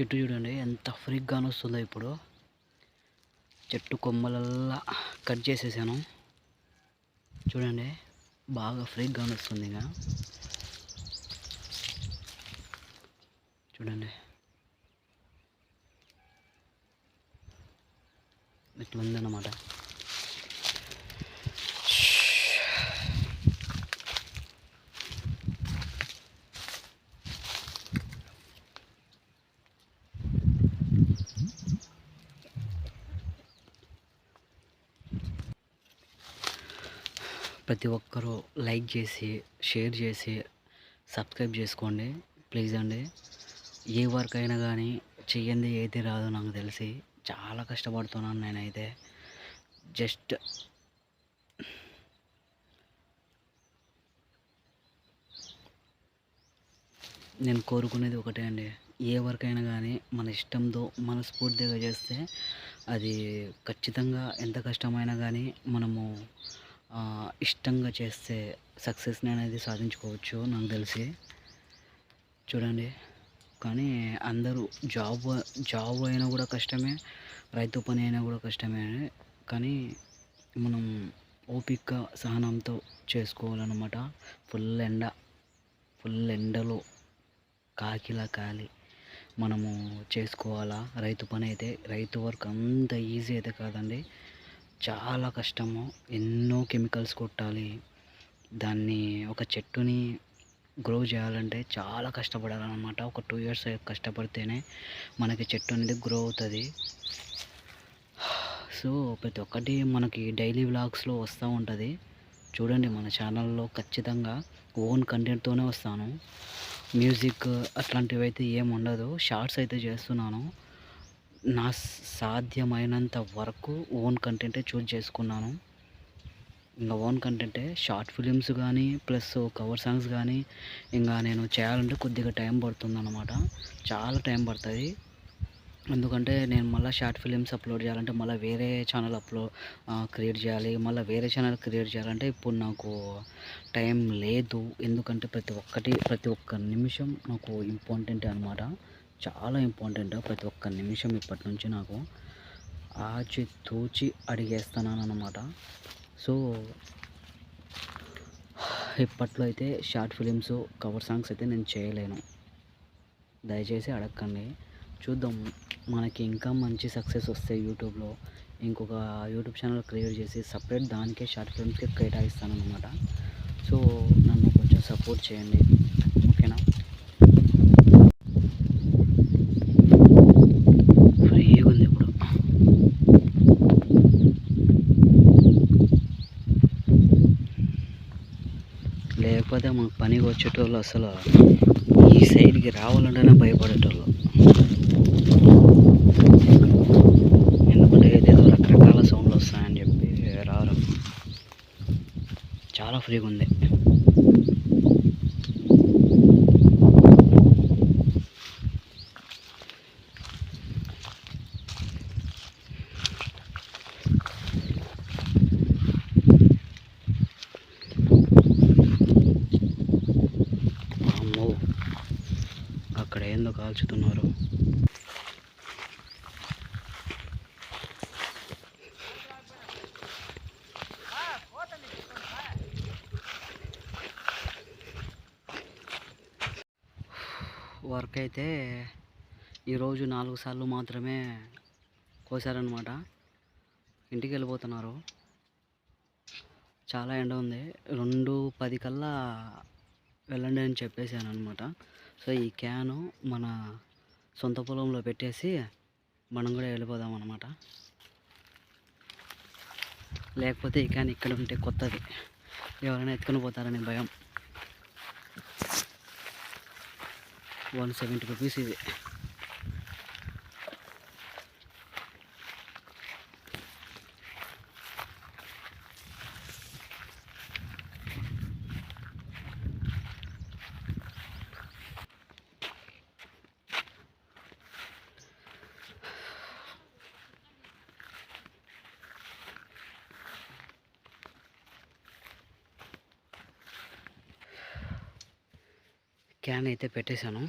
చెట్టు చూడండి ఎంత ఫ్రీగా వస్తుందో ఇప్పుడు. చెట్టు కొమ్మలల్లా కట్ చేసేసాను. చూడండి బాగా ఫ్రీగా వస్తుంది ఇంకా. చూడండి. ఇట్లా ఉందన్నమాట. ప్రతి ఒక్కరూ లైక్ చేసి షేర్ చేసి సబ్స్క్రైబ్ చేసుకోండి. ప్లీజ్ అండి. ఏ వర్క్ అయినా కానీ చెయ్యంది ఏది రాదు నాకు తెలిసి. చాలా కష్టపడుతున్నాను నేనైతే. జస్ట్ నేను కోరుకునేది ఒకటే అండి. ఏ వర్క్ అయినా కానీ మన ఇష్టంతో మనస్ఫూర్తిగా చేస్తే అది ఖచ్చితంగా ఎంత కష్టమైనా కానీ మనము ఇష్టంగా చేస్తే సక్సెస్ని అనేది సాధించుకోవచ్చు నాకు తెలిసి. చూడండి. కానీ అందరూ జాబ్ జాబ్ అయినా కూడా కష్టమే రైతు పని అయినా కూడా కష్టమే. కానీ మనం ఓపిక సహనంతో చేసుకోవాలన్నమాట. ఫుల్ ఎండ ఫుల్ ఎండలో కాకిలా కాలి మనము చేసుకోవాలా? రైతు పని అయితే రైతు వర్క్ అంత ఈజీ అయితే కాదండి. చాలా కష్టము. ఎన్నో కెమికల్స్ కొట్టాలి. దాన్ని ఒక చెట్టుని గ్రో చేయాలంటే చాలా కష్టపడాలన్నమాట. ఒక టూ ఇయర్స్ కష్టపడితేనే మనకి చెట్టు అనేది గ్రో అవుతుంది. సో ప్రతి ఒక్కటి మనకి డైలీ వ్లాగ్స్లో వస్తూ ఉంటుంది. చూడండి మన ఛానల్లో ఖచ్చితంగా ఓన్ కంటెంట్తోనే వస్తాను. మ్యూజిక్ అట్లాంటివి అయితే ఏం ఉండదు షార్ట్స్ అయితే చేస్తున్నాను. నా సాధ్యమైనంత వరకు ఓన్ కంటెంటే చూజ్ చేసుకున్నాను. ఇంకా ఓన్ కంటెంటే షార్ట్ ఫిలిమ్స్ కానీ ప్లస్ కవర్ సాంగ్స్ కానీ ఇంకా నేను చేయాలంటే కొద్దిగా టైం పడుతుంది అన్నమాట చాలా టైం పడుతుంది. ఎందుకంటే నేను మళ్ళీ షార్ట్ ఫిలిమ్స్ అప్లోడ్ చేయాలంటే మళ్ళీ వేరే ఛానల్ అప్లోడ్ క్రియేట్ చేయాలి. మళ్ళీ వేరే ఛానల్ క్రియేట్ చేయాలంటే ఇప్పుడు నాకు టైం లేదు. ఎందుకంటే ప్రతి ఒక్కటి ప్రతి ఒక్క నిమిషం నాకు ఇంపార్టెంట్ అనమాట చాలా ఇంపార్టెంట్ ప్రతి ఒక్క నిమిషం ఇప్పటి నుంచి నాకు ఆచి తూచి అడిగేస్తున్నాను అనమాట సో ఇప్పట్లో అయితే షార్ట్ ఫిలిమ్స్ కవర్ సాంగ్స్ అయితే నేను చేయలేను. దయచేసి అడగండి. చూద్దాం. మనకి ఇంకా మంచి సక్సెస్ వస్తాయి యూట్యూబ్లో ఇంకొక యూట్యూబ్ ఛానల్ క్రియేట్ చేసి సపరేట్ దానికే షార్ట్ ఫిల్మ్స్కి కేటాయిస్తాను అనమాట సో నన్ను కొంచెం సపోర్ట్ చేయండి ఓకేనా ఫ్రీగా ఉంది ఇప్పుడు లేకపోతే మాకు పనికి వచ్చేటోళ్ళు అసలు ఈ సైడ్కి రావాలంటేనే భయపడేటోళ్ళు. ఎందుకంటే ఏదేదో రకరకాల సౌండ్లు వస్తాయని చెప్పి రారు చాలా ఫ్రీగా ఉంది అమ్మో అక్కడ ఏందో కాల్చుతున్నారు. వర్క్ అయితే ఈరోజు నాలుగు సార్లు మాత్రమే కోసారనమాట ఇంటికి వెళ్ళిపోతున్నారు. చాలా ఎండ ఉంది. రెండు పది కల్లా వెళ్ళండి అని చెప్పేసాను అనమాట సో ఈ క్యాను మన సొంత పొలంలో పెట్టేసి మనం కూడా వెళ్ళిపోదాం అనమాట లేకపోతే ఈ క్యాన్ ఇక్కడ ఉంటే కొత్తది. ఎవరైనా ఎత్తుకొని పోతారని భయం. వన్ సెవెంటీ రూపీస్ ఇది. క్యాన్ అయితే పెట్టేశాను.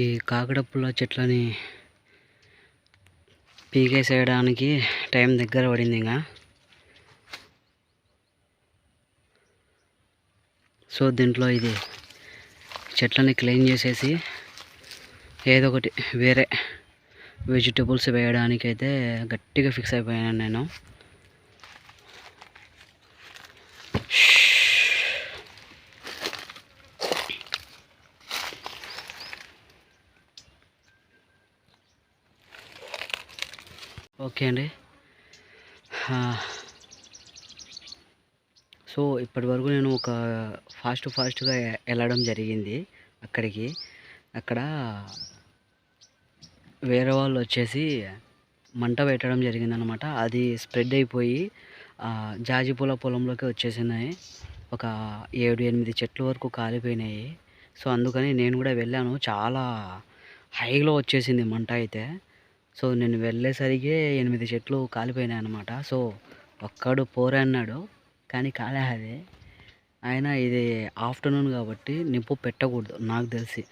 ఈ కాకడప్పుల చెట్లని పీకేసేయడానికి టైం దగ్గర పడింది ఇంకా. సో దీంట్లో ఇది చెట్లని క్లీన్ చేసేసి ఏదో ఒకటి వేరే వెజిటబుల్స్ వేయడానికి అయితే గట్టిగా ఫిక్స్ అయిపోయాను నేను. ఓకే అండి. సో ఇప్పటి వరకు నేను ఒక ఫాస్ట్ ఫాస్ట్గా వెళ్ళడం జరిగింది అక్కడికి. అక్కడ వేరే వాళ్ళు వచ్చేసి మంట పెట్టడం జరిగిందనమాట అది స్ప్రెడ్ అయిపోయి జాజిపూల జాజి పూల పొలంలోకి వచ్చేసినాయి. ఒక ఏడు ఎనిమిది చెట్ల వరకు కాలిపోయినాయి. సో అందుకని నేను కూడా వెళ్ళాను. చాలా హైలో వచ్చేసింది మంట అయితే. సో నేను వెళ్ళేసరికి ఎనిమిది చెట్లు కాలిపోయినాయి అనమాట సో ఒక్కడు పోరే అన్నాడు. కానీ కాలే అది అయినా ఇది ఆఫ్టర్నూన్ కాబట్టి నిప్పు పెట్టకూడదు నాకు తెలిసి.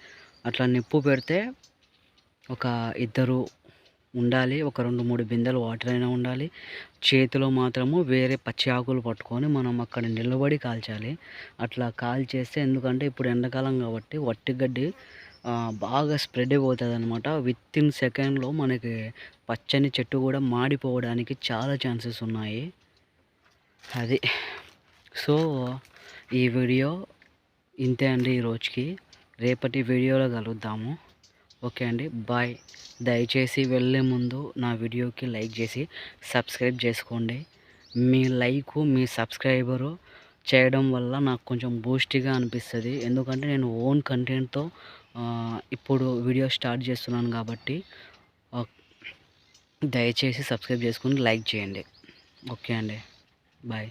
అట్లా నిప్పు పెడితే ఒక ఇద్దరు ఉండాలి ఒక రెండు మూడు బిందెలు వాటర్ అయినా ఉండాలి. చేతిలో మాత్రము వేరే పచ్చి ఆకులు పట్టుకొని మనం అక్కడ నిలబడి కాల్చాలి. అట్లా కాల్చేస్తే ఎందుకంటే ఇప్పుడు ఎండాకాలం కాబట్టి వట్టి గడ్డి బాగా స్ప్రెడ్ అయిపోతుంది అనమాట విత్ ఇన్ సెకండ్లో మనకి పచ్చని చెట్టు కూడా మాడిపోవడానికి చాలా ఛాన్సెస్ ఉన్నాయి. అది. సో ఈ వీడియో ఇంతే అండి ఈ రోజుకి. రేపటి వీడియోలో కలుద్దాము. ఓకే అండి. బాయ్. దయచేసి వెళ్ళే ముందు నా వీడియోకి లైక్ చేసి సబ్స్క్రైబ్ చేసుకోండి. మీ లైక్ మీ సబ్స్క్రైబరు చేయడం వల్ల నాకు కొంచెం బూస్ట్గా అనిపిస్తుంది. ఎందుకంటే నేను ఓన్ కంటెంట్తో ఇప్పుడు వీడియో స్టార్ట్ చేస్తున్నాను కాబట్టి దయచేసి సబ్స్క్రైబ్ చేసుకుని లైక్ చేయండి. ఓకే అండి. బాయ్.